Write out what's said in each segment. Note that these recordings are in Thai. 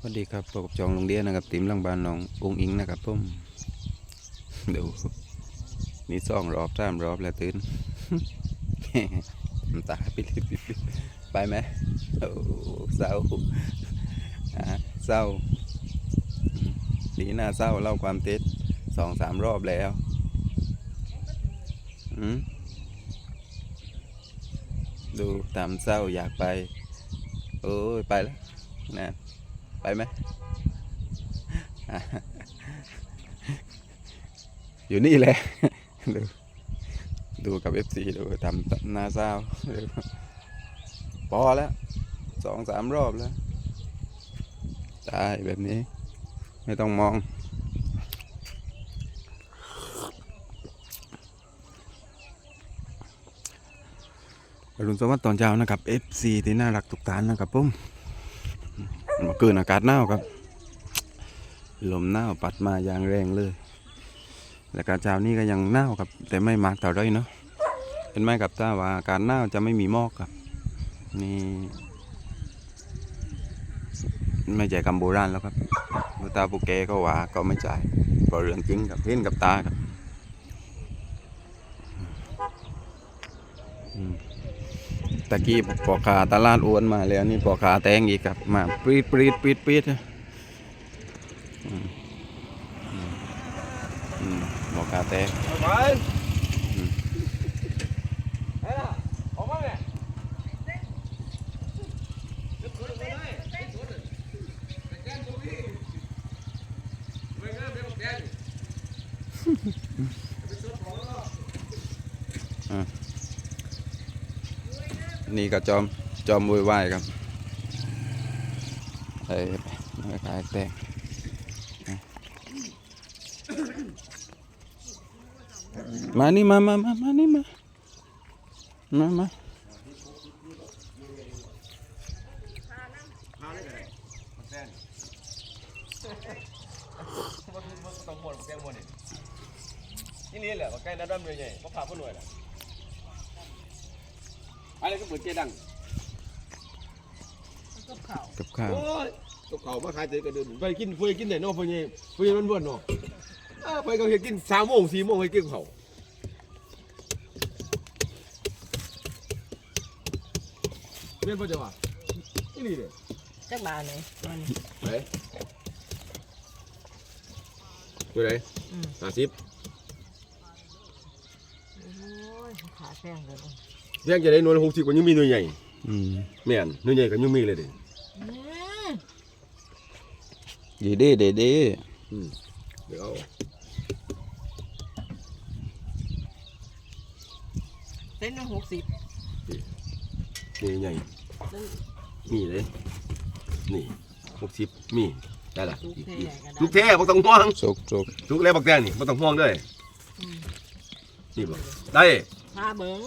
สวัสดีครับพบกับจองโรงเรียนนะครับติมลังบานน้ององอิงนะครับผมดูนี่สองรอบสามรอบแล้วตื่นน้ำตาปิดไปไหมโอ้เศร้าเศร้าดีหน้าเศร้าเล่าความเท็จสองสามรอบแล้วดูตามเศร้าอยากไป โอ้ยไปแล้วนะ ไปไหมอยู่นี่แหละดูดูกับ FC ดูทำหน้าเศร้าดูพอแล้วสองสามรอบแล้วได้แบบนี้ ไม่ต้องมอง อรุณสวัสดิ์ตอนเช้านะครับ FC ที่น่ารักทุกท่านนะครับผม มื่อคืนอากาศหนาวครับ ลมหนาวปัดมาอย่างแรงเลยและการเช้านี้ก็ยังหนาวครับ แต่ไม่มากเท่าไรเนาะเห็นไหมครับถ้าว่าอากาศหนาวจะไม่มีหมอกครับ นี่ไม่ใช่คำโบราณแล้วครับดูตาปุกแกก็ว่าก็ไม่ใช่เพราะเรื่องจริงครับเห็นกับตาครับ อืม ตะกี้ปอขาตลาดอ้วนมาแล้วนี่ปอขาแตงอีกครับมาปรีดปรีดปรีดปรีดนะอืมอืมอืมปอขาแตงไปอืมไปละออกมาเนี่ก็จอมจอมวุ่นวายครับไอ้ปอขายแตงมานี่มามามามานี่มามามาต้องหมดแกงหมดนี่นี่แหละใกล้น้ำดำเลยใหญ่เพราะผ่าพ่อหน่วยแหละ อะไรก็เปิดเจดังกับข้าวโอ้ยตกเก่ามาขายเตะกระเดินไปกินเฟยกินไหนเนาะเฟยเนี่ยเฟยมันเบื่อเนาะอ้าไปก็เห็นกินสามโมงสี่โมงให้กินเขาเรียนพ่อจะว่านี่นี่เลยจักบาทเลยมานี่ไหนตัวไหนอืมห้าสิบโอ้ยขาแพงเลย เพียงจะได้หน่วยหกสิบกว่ายังมีหน่วยใหญ่อืมแม่นหน่วยใหญ่ก็ยังมีเลยดิอืมดีดีดีดีอืมเดี๋ยวเอาเส้นหนึ่งหกสิบหน่วยใหญ่เส้นมีเลยนี่หกสิบมีได้ละลูกเทก็ได้ลูกเทบ่ต้องห่วงสุกสุกลูกแล้วบักแตงนี่บ่ต้องห่วงด้วยอืมนี่บ่ได้พาเบิ้ง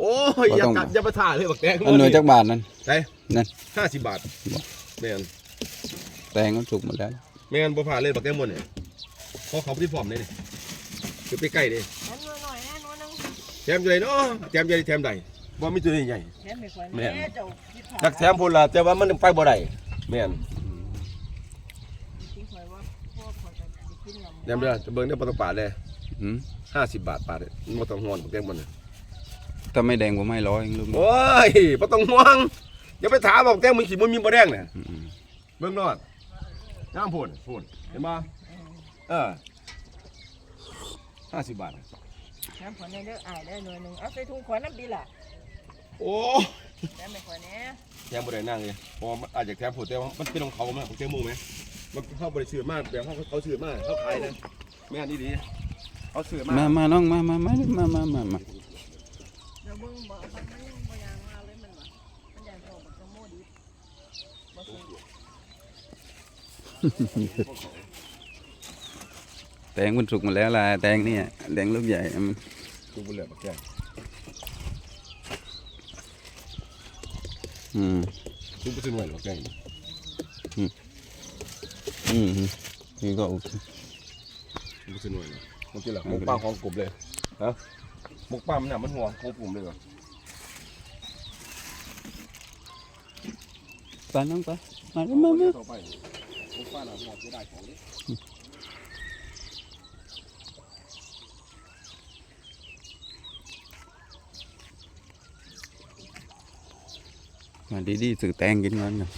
โอ้ยอย่ากัดอย่าไปท่าเลยบักแตงอันหน่วยจักบาทนั่นได้นั่นห้าสิบบาทบ่แม่นแตงก็สุกหมดแล้วแม่นบ่ผ่านเลยบักแตงหมดเนี่ยเพราะเขาบ่ที่พร้อมเลยนี่คือไปใกล้เดิแถมหน่อยหน่อยนะหน่อยหนึงแถมอยู่ไหนเนาะแถมอยู่ไหนแถมใดบ่มีตัวใหญ่แถมไม่ค่อยแม่แม่เจ้าคิดจักแถมพุ่นล่ะแต่ว่ามันไปบ่ได้แม่นคิดค่อยว่าพวกคนจะกินแถมเด้อจะเบิ่งเด้อบ่ต้องปาดเลยอืม50บาทปาดเลยมันบ่ต้องห่วงบักแตงหมดเนี่ย ถ้าไม่แดงผมไม่ร้อยเองลูกโอ้ยบ่ต้องห่วงอย่าไปถามบอกแตงมันสิบ่มีบ่แดงเนี่ยอืมเบิ่งนอดน้ำพ่นพ่นเห็นบ่เออ50บาทแถมขวดในเด้ออายได้หน่อยหนึงเอาใส่ถุงขวดน้ำดีล่ะโอ้แถมไม่ค่อยแน่แถมบ่ได้นั่งเลยเพราะว่ามันอาจจะแถมผลแต่ว่ามันเป็นของเขาไหมของแตงโมไหมมันเข้าบริสุทธิ์มากแบบเขาเขาซื้อมากเขาขายนะแม่นอี่ดีเขาซื้อมากมามาน้องมามามามามามามา เดี๋ยวเบิ้งบ่มันมันยังบ่ยางมาเลยมันว่ะมันยางโตบักกะโมดีบ่ซื้อแตงมันสุกหมดแล้วล่ะแตงเนี่ยแตงลูกใหญ่มันดูบุญเหลือบักแก้วอืมดูบุญหน่วยบักแก้วอืมนี่ก็โอเคดูบุญหน่วยนะมันกินหรอหมกป้าของกบเลยฮะ หมกป้ามันน่ะมันหัวของปุ่มเลยเหรอไปน้องไปมามามาต่อไปผมฟ้าหนาหมดจะได้ของนี้มาดีๆสื่อแตงกินก่อนกัน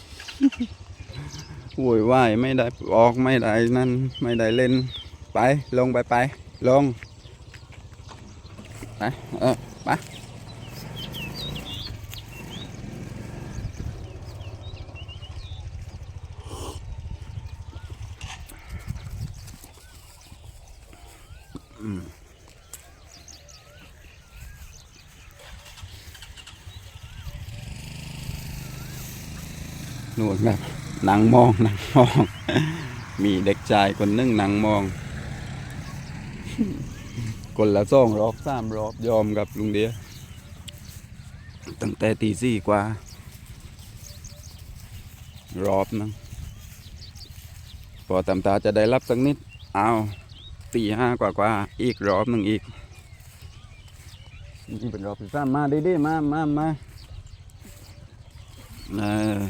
โวยวายไม่ได้ออกไม่ได้นั่นไม่ได้เล่น ไปลงไปไปลง ไปเออไปนู่นครับหนังมองหนังมอง มีเด็กชายคนหนึงหนังมอง คนละสองรอบสามรอบยอมกับลุงเดียตั้งแต่ตีสี่กว่า รอบนึงพอตำตาจะได้รับสักนิด เอาตีห้ากว่ากว่า อีกรอบหนึ่งอีกนี่เป็นรอบที่สามมาดิดิมามามาเออ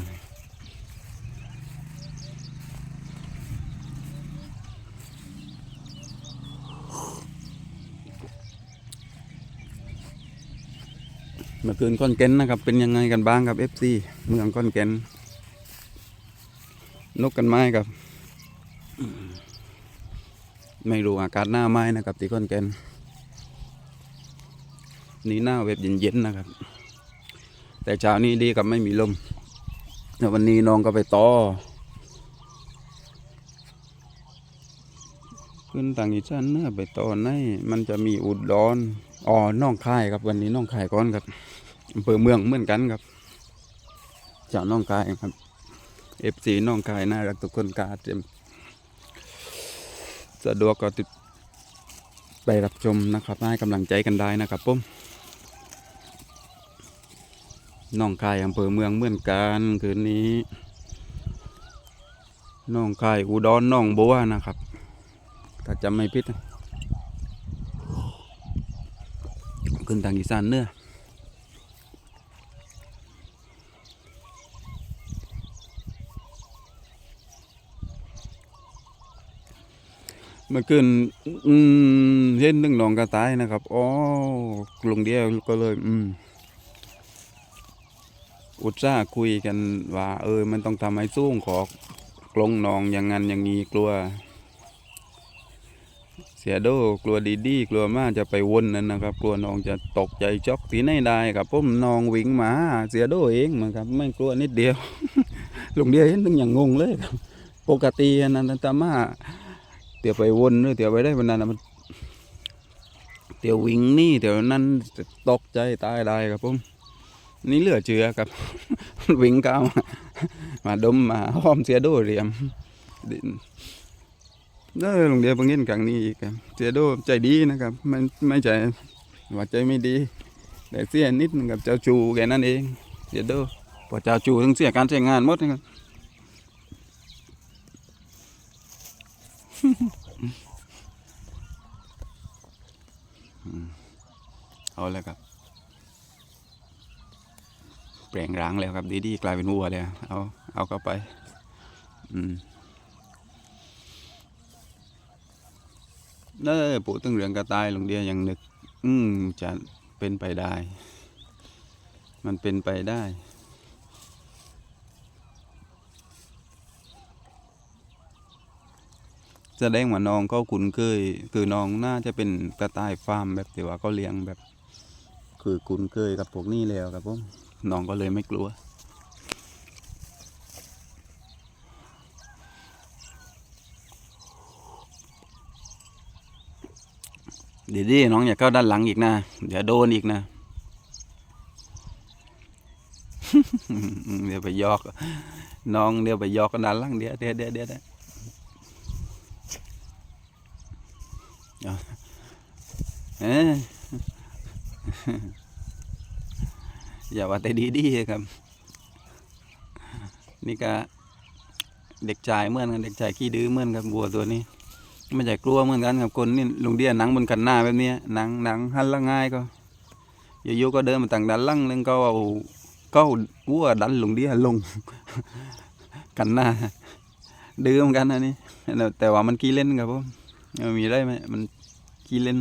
เมื่อคืนก้อนแก่นนะครับ เป็นยังไงกันบ้างครับ FC เมืองก้อนแก่นนกกันไม้ครับไม่รู้อากาศหน้าไม้นะครับที่ก้อนแก่นนี่หน้าแบบเย็นๆนะครับ แต่เช้านี้ดีกับไม่มีลมแล้ววันนี้น้องก็ไปต่อขึ้นต่างอีสานเนื้อไปต่อในมันจะมีอุดรอ๋อน้องคายครับวันนี้น้องคายก่อนครับ อำเภอเมืองเหมือนกันครับจากน้องกายครับเอฟซีน้องกายน่ารักทุกคนกาเต็มสะดวกก็ติดไปรับชมนะครับให้กำลังใจกันได้นะครับผมน้องกายอำเภอเมืองเหมือนกันคืนนี้น้องกายอุดรน้องบัวนะครับ ถ้าจำไม่ผิดขึ้นทางอีสานเนื้อ มื่อคืนอืมเห็นหนึ่งหนองกระต่ายนะครับอ๋อลงเดียวก็เลย อืมอุตส่าห์คุยกันว่า เออ มันต้องทำให้สูงขอกลงนองอย่างนั้นอย่างนี้กลัว เสียโดกลัวดีดีกลัวมากจะไปวนนั่นนะครับ กลัวน้องจะตกใจช็อกทีไหนได้ครับผมน้องวิ่งมา เสียโดเองมันครับ ไม่กลัวนิดเดียวลุงเดียวเห็นตึงอย่างงงเลยครับ ปกติอันนันตามา เดี๋ยวไปวนหรือเดี๋ยวไปได้วันนั้นนะมันเดี๋ยววิ่งนี่เดี๋ยวนั้นตกใจตายได้ครับผมนี่เหลือเชื่อครับ วิ่งก้าวมาดมมาห้อมเสียโดเรียมเด้อโรงเรียนเพิ่งเห็นครั้งนี้อีกครับเสียโดใจดีนะครับไม่ไม่ใจว่าใจไม่ดี แต่เสียนิดนึงกับเจ้าจูแค่นั้นเอง เสียโดพอเจ้าจูถึงเสียการใช้งานหมดนะครับ เอาแล้วครับ แปลงร่างแล้วครับ ดีดีๆกลายเป็นวัวแล้วเอาเอาเข้าไป อืมเออปู่ตึงเรืองกระต่ายลงเดียยังนึก อืมจะเป็นไปได้ มันเป็นไปได้ แสดงว่าน้องก็คุ้นเคยคือน้องน่าจะเป็นกระต่ายฟาร์มแบบที่ว่าเขาเลี้ยงแบบ คือคุ้นเคยกับพวกนี้แล้วครับผมน้องก็เลยไม่กลัวดีๆน้องอย่าเข้าด้านหลังอีกนะ เดี๋ยวโดนอีกนะ เดี๋ยวไปยอก น้องเดี๋ยวไปยอกกันด้านหลังเดี๋ยวเดี๋ยวเดี๋ยวเดี๋ยว อย่าว่าแต่ดีดีๆครับ นี่ก็เด็กชายเมื่อนกันเด็กชายขี้ดื้อเมื่อนกับวัวตัวนี้ไม่ใช่กลัวเหมือนกันกับคนนี่ลุงเดียหนังบนกันหน้าแบบนี้หนังหนังหันละง่ายก็อยู่ๆก็เดินมาต่างดันลั่งนึงก็เอาก็เอาวัวดันลุงเดียลงกันหน้าดื้อเหมือนกันอันนี้แต่ว่ามันขี้เล่นครับผมมันมีได้ไหมมันขี้เล่น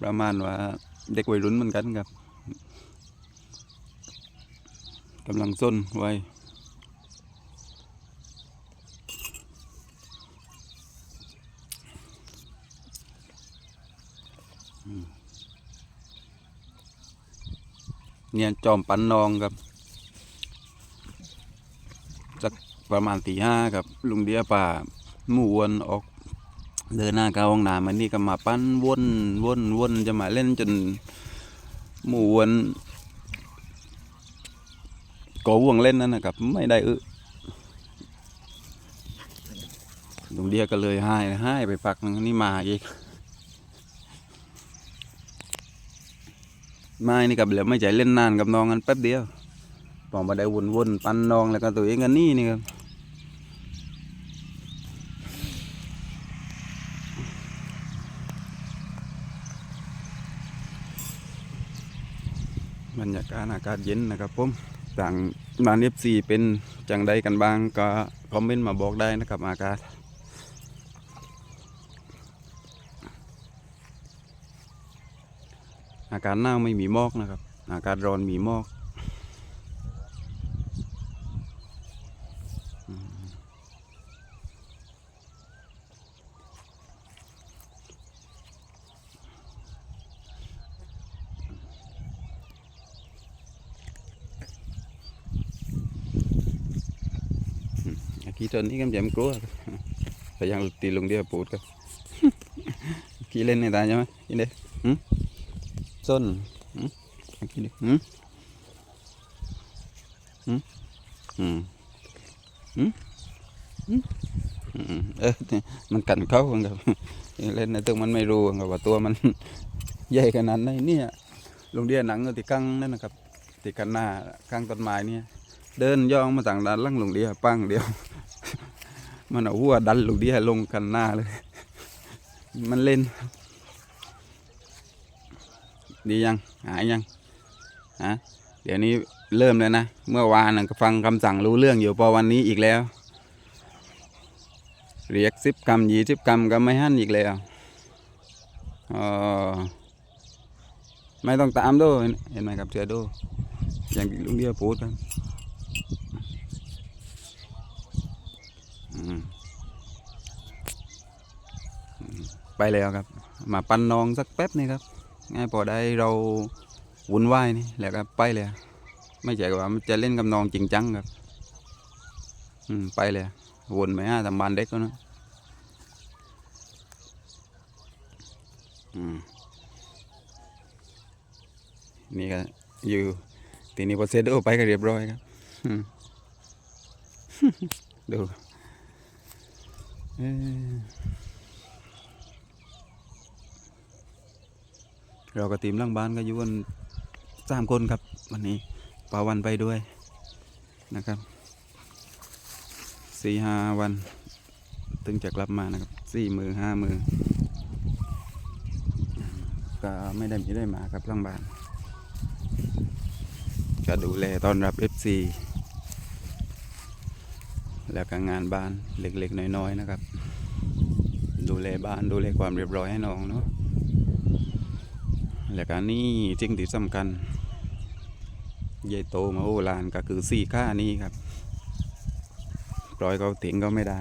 ประมาณว่าเด็กวัยรุ่นเหมือนกันครับกำลังส้นไว้เนี่ยจอมปันนองครับประมาณตีห้าครับ ลุงเดียป่าหมู่วนออก เดินหน้าเข้าห้องน้ำมันนี่ก็มาปั้นวนวนวนจะมาเล่นจนหมู่วนก่วงเล่นนั่นนะครับ ไม่ได้อึลุงเดียก็เลยให้ให้ไปพักนึงนี่มาอีกไม่นี่กับเหลือไม่ใจเล่นนานกับน้องกันแป๊บเดียวพอมาได้วนวนปั้นน้องแล้วก็ตัวเองกันนี่นี่ครับ บรรยา การอากาศเย็นนะครับผมต่างนานเอฟซีเป็นจังใดกันบ้างก็คอมเมนต์มาบอกได้นะครับอากาศอากาศหนาวไม่มีหมอกนะครับ อากาศร้อนมีหมอก ขี่ตอนนี้ก็ยังกลัวแต่ยังตีลงเดียวปูดครับขี่เล่นในตาใช่ไหมกินเด้หืมส้นกินเด้หืมหืมหืมหืมหืมเออเนี่ยมันกันเข้าครับเล่นในตึกมันไม่รู้ครับว่าตัวมันใหญ่ขนาดไหนเนี่ยลงเดียหนังติดกังนั่นนะครับติดกันหน้ากังต้นไม้เนี่ยเดินย่องมาต่างด้านหลังลงเดียปังเดียว มันเอาหัวดันลงเดียลงกันหน้าเลย มันเล่น ดียัง หายยังฮะเดี๋ยวนี้เริ่มเลยนะ เมื่อวานน่ะฟังคำสั่งรู้เรื่องอยู่พอวันนี้อีกแล้ว เรียกสิบกรรมยี่สิบกรรมก็ไม่หันอีกแล้วเออไม่ต้องตามด้วยเห็นไหมครับเสือโดอย่างลุงเดียพูดครับอืมอืม ไปแล้วครับ มาปันนองสักแป๊บนี่ครับง่ายพอได้เราวุ่นวายนี่แล้วก็ไปเลยไม่ใช่ว่ามันจะเล่นกับน้องจริงจังครับ อืมไปเลยวนไปห้าทำบานเด็กก็นะอืมนี่ก็อยู่ทีนี้พอเสร็จโอไปก็เรียบร้อยครับดูเอ้ย เราก็ทีมล่างบ้านก็อยู่กันสามคนครับ วันนี้ปาวันไปด้วยนะครับสี่ห้าวันถึงจะกลับมานะครับสี่มือห้ามือก็ไม่ได้มีได้มาครับล่างบ้านก็ดูแลตอนรับ FC แล้วก็งานบ้านเล็กๆน้อยๆนะครับ ดูแลบ้านดูแลความเรียบร้อยให้น้องเนาะ แล้วก็นี่จริงที่สำคัญใหญ่โตมาโอลานก็คือสี่ค่านี้ครับปล่อยเขาถิงก็ไม่ได้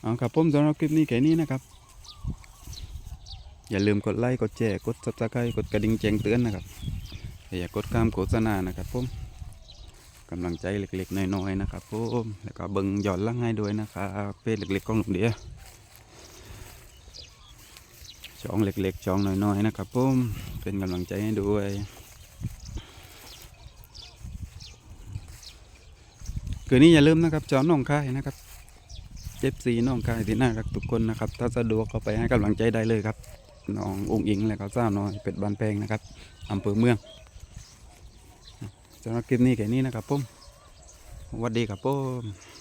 เอาครับผมสำหรับคลิปนี้แค่นี้นะครับ อย่าลืมกดไลค์กดแชร์กด subscribe กดกระดิ่งแจ้งเตือนนะครับอย่ากดข้ามโฆษณานะครับผมกำลังใจเล็กๆน้อยๆนะครับผมแล้วก็เบิ่งหย่อนล่างให้ด้วยนะครับเพจเล็กๆของหนุ่มเดีย ช่องเล็กๆช่องน้อยๆนะครับผมเป็นกำลังใจให้ด้วยคืนนี้อย่าลืมนะครับจอน้องค่ายนะครับเจ็บซีน้องค่ายที่น่ารักทุกคนนะครับ ถ้าสะดวกก็ไปให้กำลังใจได้เลยครับน้ององค์อิงและก็เจ้าน้อยเป็ดบานแพงนะครับอำเภอเมืองสำหรับคลิปนี้แค่นี้นะครับผมสวัสดีครับผม